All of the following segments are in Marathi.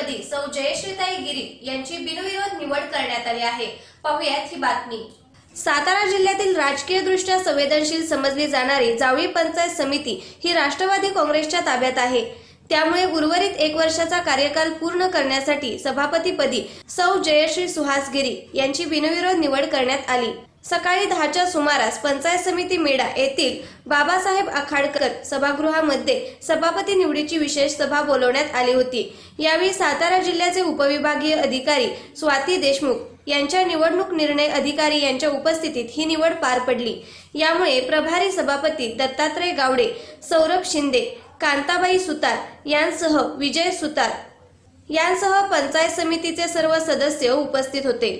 सभापतीपदी सौ जयश्रीताई गिरी यांची बिनविरोध निवड करण्यात आली आहे. पाहुयात ही बातमी. सातारा जिल्ह्यातील राजकीय दृष्ट्या संवेदनशील समजली जाणारी जावळी पंचायत समिती ही राष्ट्रवादी काँग्रेसच्या ताब्यात आहे. त्यामुळे उर्वरित एक वर्षाचा कार्यकाल पूर्ण करण्यासाठी सभापतीपदी सौ जयश्री सुहास गिरी यांची बिनविरोध निवड करण्यात आली. सकाळी दहाच्या सुमारास पंचायत समिती मेडा येथील बाबासाहेब आखाडकर सभागृहामध्ये सभापती निवडीची विशेष सभा बोलवण्यात आली होती. यावेळी सातारा जिल्ह्याचे उपविभागीय अधिकारी स्वाती देशमुख यांच्या निवडणूक निर्णय अधिकारी यांच्या उपस्थितीत ही निवड पार पडली. यामुळे प्रभारी सभापती दत्तात्रय गावडे सौरभ शिंदे कांताबाई सुतार यांसह विजय सुतार यांसह पंचायत समितीचे सर्व सदस्य उपस्थित होते.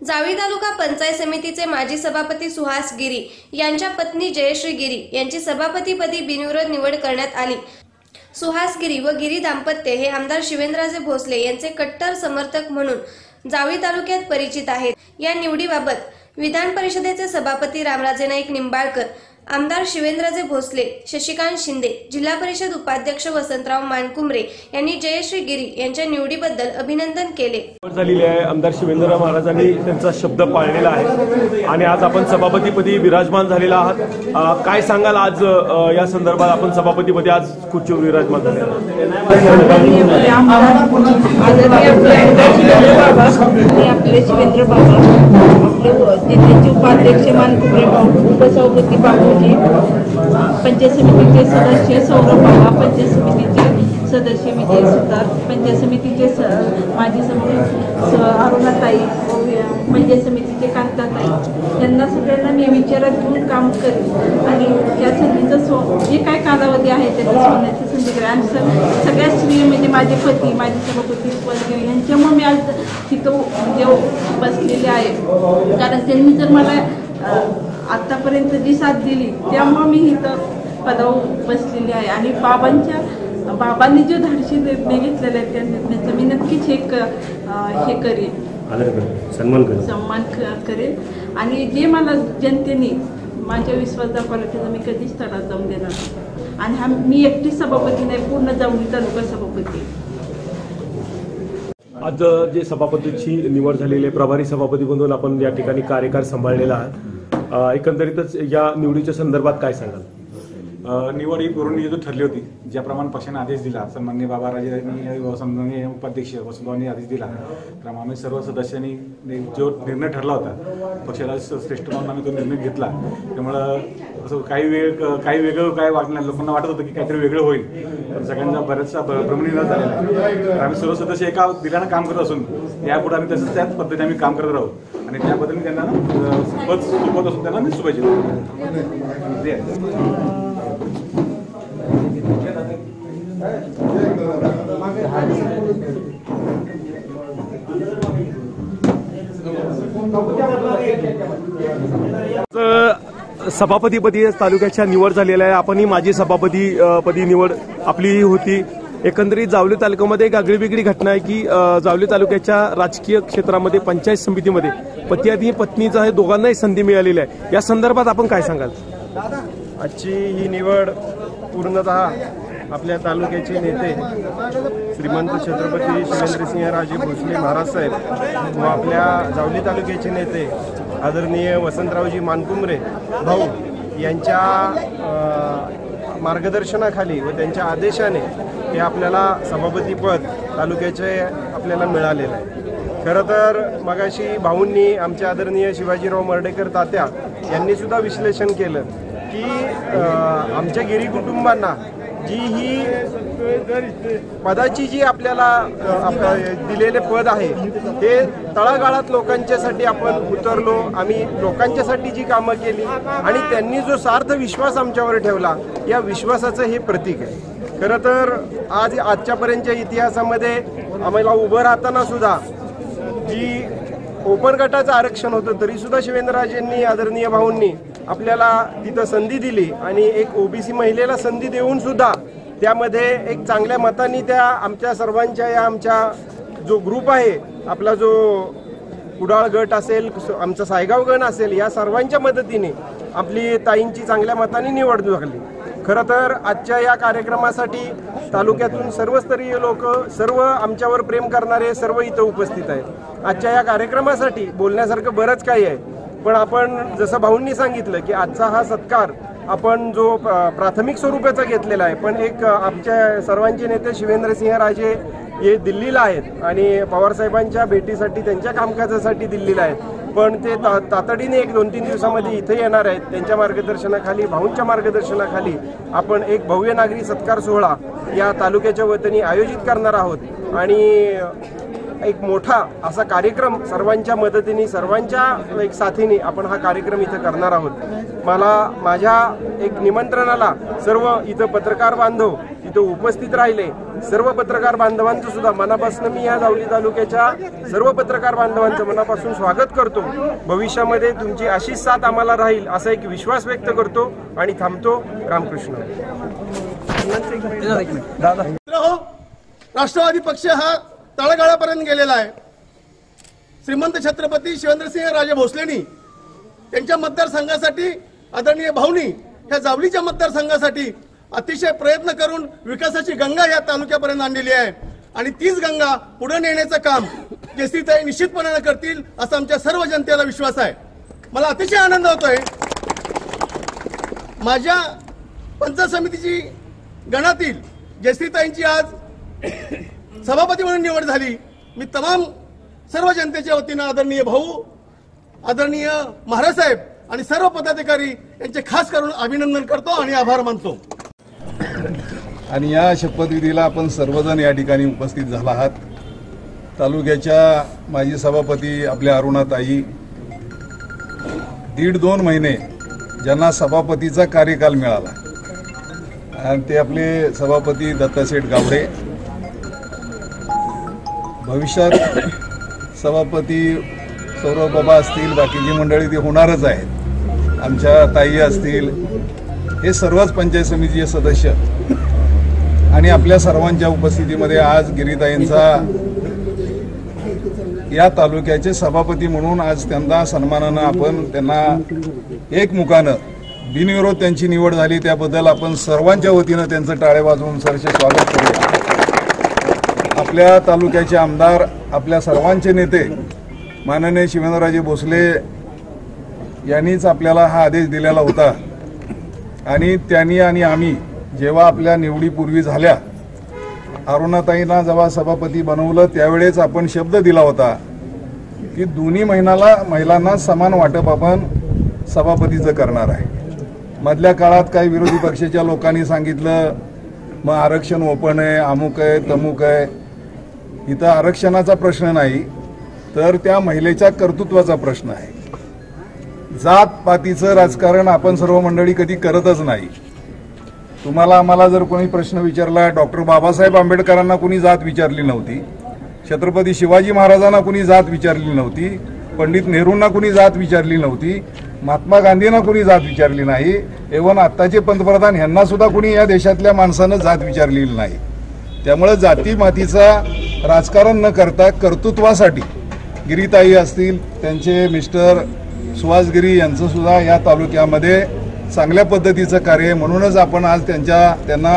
जावळी तालुका पंचायत समितीचे माजी सभापती सुहास गिरी यांच्या पत्नी जयश्री गिरी यांची सभापतीपदी बिनविरोध निवड करण्यात आली. सुहास गिरी व गिरी दाम्पत्य हे आमदार शिवेंद्रराजे भोसले यांचे कट्टर समर्थक म्हणून जावळी तालुक्यात परिचित आहेत. या निवडीबाबत विधान परिषदेचे सभापती रामराजे नाईक निंबाळकर आमदार शिवेंद्रजे भोसले शशिकांत शिंदे जिल्हा परिषद उपाध्यक्ष वसंतराव मानकुमरे यांनी जयश्री गिरी यांच्या निवडीबद्दल अभिनंदन केले. झालेली आहे आमदार शिवेंद्रराव महाराजांनी त्यांचा शब्द पाळलेला आहे. आणि आज आपण सभापतीपदी विराजमान झालेला आहात. काय सांगाल आज या संदर्भात आपण सभापतीपदी आज खुर्चीवर विराजमान झाले आपले शिवेंद्र बाबा. आणि जिल्ह्याचे उपाध्यक्ष मानकुमरे भाऊ उपसभापती बाबूजी पंचायत समितीचे सदस्य सौरभ बाबा पंचायत समितीचे सदस्य विजय सुतार पंचायत समितीचे स माजी समिती अरुणाताई म्हणजे पंचायत समितीचे कांताताई. यांना सगळ्यांना मी विचारात घेऊन काम करेन. आणि या संधीचं सो जे काय कालावधी आहे त्याचं सोन्याची संधी करेल आणि स- सगळ्यात स्त्री म्हणजे माझे पती माझे सभापती सुवर्ण यांच्यामुळे मी आज तिथं म्हणजे बसलेले आहे. कारण त्यांनी जर मला आत्तापर्यंत जी साथ दिली त्यामुळे मी इथं पदावर बसलेली आहे. आणि बाबांच्या बाबांनी जो धाडशी निर्णय घेतलेला आहे त्या निर्णयाचं मी नक्कीच हे क हे करेन. आदर कर सन्मान कर सन्मान करेल आणि जे मला जनतेने माझ्या विश्वास दाखवला मी कधीच तडा जाऊन देणार नाही. आणि हा मी एकटी सभापती नाही पूर्ण जाऊन तालुका सभापती. आज जे सभापतीची निवड झालेली आहे प्रभारी सभापती म्हणून आपण या ठिकाणी कार्यकाळ सांभाळलेला आहात एकंदरीतच या निवडीच्या संदर्भात काय सांगाल निवड ही पूर्वनियोजित ठरली होती ज्याप्रमाणे पक्षाने आदेश दिला सन्मान्य बाबाराजांनी व सन्माननीय उपाध्यक्ष वसुभाऊंनी आदेश दिला तर आम्ही सर्व सदस्यांनी जो निर्णय ठरला होता पक्षाला श्रेष्ठ म्हणून आम्ही तो निर्णय घेतला. त्यामुळं असं काही वेळ काही वेगळं काय वाटणार लोकांना वाटत होतं की काहीतरी वेगळं होईल. तर सगळ्यांचा बऱ्याचसा भ- भ्रमनिराश झालेला आहे. तर आम्ही सर्व सदस्य एका दिलानं काम करत असून यापुढे आम्ही तसंच त्याच पद्धतीने आम्ही काम करत राहू. आणि त्याबद्दल मी त्यांना पद सोबत असून त्यांना मी शुभेच्छा सभापतीपदी तालुक्याच्या निवड झालेल्या आहे. आपणही माजी सभापती पदी निवड आपली होती. एकंदरीत जावली तालुक्यामध्ये एक आगळीवेगळी घटना आहे की जावली तालुक्याच्या राजकीय क्षेत्रामध्ये पंचायत समितीमध्ये पती आणि पत्नीचा हे दोघांनाही संधी मिळालेली आहे. या संदर्भात आपण काय सांगाल? आजची ही निवड पूर्णतः आपल्या तालुक्याचे नेते श्रीमंत छत्रपती शिवेंद्रसिंहराजे भोसले महाराज साहेब व आपल्या जावली तालुक्याचे नेते आदरणीय वसंतरावजी मानकुंबरे भाऊ यांच्या मार्गदर्शनाखाली व त्यांच्या आदेशाने हे आपल्याला सभापतीपद तालुक्याचे आपल्याला मिळालेलं आहे. खरं तर मगाशी भाऊंनी आमच्या आदरणीय शिवाजीराव मर्डेकर तात्या यांनीसुद्धा विश्लेषण केलं की आमच्या गिरी कुटुंबांना जी ही पदाची जी आपल्याला दिलेले पद आहे ते तळागाळात लोकांच्यासाठी आपण उतरलो आम्ही लोकांच्यासाठी जी कामं केली आणि त्यांनी जो सार्थ विश्वास आमच्यावर ठेवला या विश्वासाचं हे प्रतीक आहे. खरं तर आज आजच्यापर्यंतच्या इतिहासामध्ये आम्हाला उभं राहताना सुद्धा जी ओपन गटाचं आरक्षण होतं तरीसुद्धा शिवेंद्रराजेंनी आदरणीय भाऊंनी आपल्याला तिथं संधी दिली आणि एक ओबीसी महिलेला संधी देऊन सुद्धा त्यामध्ये एक चांगल्या मताने त्या आमच्या सर्वांच्या या आमच्या जो ग्रुप आहे आपला जो कुडाळ गट असेल आमचा सायगाव गण असेल या सर्वांच्या मदतीने आपली ताईंची चांगल्या मताने निवड झाली खरं तर आजच्या या कार्यक्रमासाठी तालुक्यातून सर्वस्तरीय लोक सर्व आमच्यावर प्रेम करणारे सर्व इथं उपस्थित आहेत. आजच्या या कार्यक्रमासाठी बोलण्यासारखं बरंच काही आहे. पण आपण जसं भाऊंनी सांगितलं की आजचा हा सत्कार आपण जो प्राथमिक स्वरूपाचा घेतलेला आहे पण एक आमच्या सर्वांचे नेते शिवेंद्रसिंह राजे हे दिल्लीला आहेत आणि पवारसाहेबांच्या भेटीसाठी त्यांच्या कामकाजासाठी दिल्लीला आहेत. पण ते ता तातडीने एक दोन तीन दिवसामध्ये इथे येणार आहेत. त्यांच्या मार्गदर्शनाखाली भाऊंच्या मार्गदर्शनाखाली आपण एक भव्य नागरी सत्कार सोहळा या तालुक्याच्या वतीने आयोजित करणार आहोत. आणि एक मोठा असा कार्यक्रम सर्वांच्या मदतीने सर्वांच्या एक साथीने आपण हा कार्यक्रम इथं करणार आहोत. मला माझ्या एक निमंत्रणाला सर्व इथं पत्रकार बांधव इथं उपस्थित राहिले. सर्व पत्रकार बांधवांचं सुद्धा मनापासून मी या जावली तालुक्याच्या सर्व पत्रकार बांधवांचं मनापासून स्वागत करतो. भविष्यामध्ये तुमची अशीच साथ आम्हाला राहील असा एक विश्वास व्यक्त करतो आणि थांबतो रामकृष्ण. राष्ट्रवादी पक्ष हा तळागाळापर्यंत गेलेला आहे. श्रीमंत छत्रपती शिवेंद्रसिंह राजे भोसलेनी त्यांच्या मतदारसंघासाठी आदरणीय भाऊनी ह्या जावलीच्या मतदारसंघासाठी अतिशय प्रयत्न करून विकासाची गंगा या तालुक्यापर्यंत आणलेली आहे. आणि तीच गंगा पुढे नेण्याचं काम केसरीताई निश्चितपणानं करतील असा आमच्या सर्व जनतेला विश्वास आहे. मला अतिशय आनंद होतोय. माझ्या पंचायत समितीची गणातील जयश्रीताईंची आज सभापती म्हणून निवड झाली. मी तमाम सर्व जनतेच्या वतीनं आदरणीय भाऊ आदरणीय महाराज साहेब आणि सर्व पदाधिकारी यांचे खास करून अभिनंदन करतो आणि आभार मानतो. आणि या शपथविधीला आपण सर्वजण या ठिकाणी उपस्थित झाला आहात. तालुक्याच्या माजी सभापती आपल्या अरुणाताई. दीड दोन महिने ज्यांना सभापतीचा कार्यकाल मिळाला. आणि ते आपले सभापती दत्ताशेठ गावडे. भविष्यात सभापती सौरभ बाबा असतील बाकीची मंडळी ती होणारच आहेत. आमच्या ताई असतील हे सर्वच पंचायत समितीचे सदस्य. आणि आपल्या सर्वांच्या उपस्थितीमध्ये आज गिरीताईंचा या तालुक्याचे सभापती म्हणून आज त्यांना सन्मानानं आपण त्यांना एकमुखानं बिनविरोध त्यांची निवड झाली त्याबद्दल आपण सर्वांच्या वतीनं त्यांचं टाळे वाजवून सरसे स्वागत करूया. आपल्या तालुक्याचे आमदार आपल्या सर्वांचे नेते माननीय शिवेंद्रराजे भोसले यांनीच आपल्याला हा आदेश दिलेला होता. आणि त्यांनी आणि आम्ही जेव्हा आपल्या निवडीपूर्वी झाल्या अरुणाताईंना जेव्हा सभापती बनवलं त्यावेळेस आपण शब्द दिला होता की दोन्ही महिन्याला महिलांना समान वाटप आपण सभापतीचं करणार आहे. मधल्या काळात काही विरोधी पक्षाच्या लोकांनी सांगितलं मग आरक्षण ओपन आहे अमुक आहे तमुक आहे. इथं आरक्षणाचा प्रश्न नाही तर त्या महिलेच्या कर्तृत्वाचा प्रश्न आहे. जात पातीचं राजकारण आपण सर्व मंडळी कधी करतच नाही. तुम्हाला आम्हाला जर कोणी प्रश्न विचारला डॉक्टर बाबासाहेब आंबेडकरांना कोणी जात विचारली नव्हती छत्रपती शिवाजी महाराजांना कोणी जात विचारली नव्हती पंडित नेहरूंना कोणी जात विचारली नव्हती महात्मा गांधींना कोणी जात विचारली नाही एवन आत्ताचे पंतप्रधान यांना सुद्धा कोणी या देशातल्या माणसानं जात विचारलेली नाही. त्यामुळं जाती मातीचा राजकारण न करता कर्तृत्वासाठी गिरीताई असतील त्यांचे मिस्टर सुहासगिरी यांचं सुद्धा या तालुक्यामध्ये चांगल्या पद्धतीचं कार्य आहे. म्हणूनच आपण आज त्यांच्या त्यांना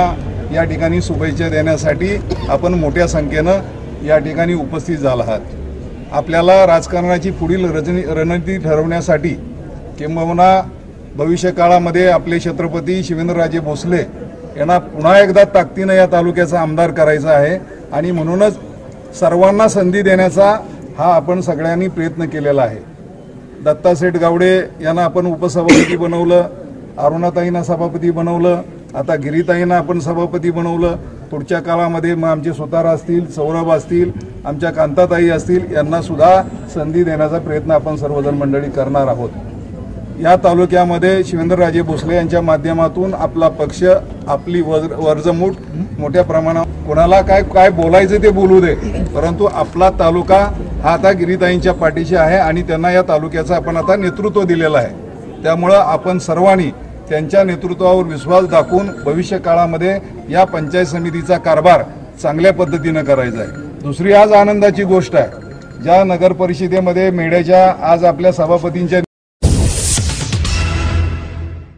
या ठिकाणी शुभेच्छा देण्यासाठी आपण मोठ्या संख्येनं या ठिकाणी उपस्थित झाला आहात. आपल्याला राजकारणाची पुढील रजनी रणनीती ठरवण्यासाठी किंबहुना भविष्यकाळामध्ये आपले छत्रपती शिवेंद्रराजे भोसले यांना पुन्हा एकदा ताकदीनं या तालुक्याचा आमदार करायचा आहे. आणि म्हणूनच सर्वांना संधी देण्याचा हा आपण सगळ्यांनी प्रयत्न केलेला आहे. दत्ता सेठ गावडे यांना आपण उपसभापती बनवलं अरुणाताईंना सभापती बनवलं आता गिरीताईंना आपण सभापती बनवलं. पुढच्या काळामध्ये मग आमचे सुतार असतील सौरभ असतील आमच्या कांताताई असतील यांना सुद्धा संधी देण्याचा प्रयत्न आपण सर्वजण मंडळी करणार आहोत. या तालुक्यामध्ये शिवेंद्रराजे भोसले यांच्या माध्यमातून आपला पक्ष आपली वर्ज वर्जमूट मोठ्या प्रमाणावर कोणाला काय काय बोलायचं ते बोलू दे. परंतु आपला तालुका हा आता गिरीताईंच्या पाठीशी आहे आणि त्यांना या तालुक्याचं आपण आता नेतृत्व दिलेलं आहे. त्यामुळं आपण सर्वांनी त्यांच्या नेतृत्वावर विश्वास दाखवून भविष्य काळामध्ये या पंचायत समितीचा कारभार चांगल्या पद्धतीनं करायचा आहे. दुसरी आज आनंदाची गोष्ट आहे. ज्या नगर परिषदेमध्ये मेढ्याच्या आज आपल्या सभापतींच्या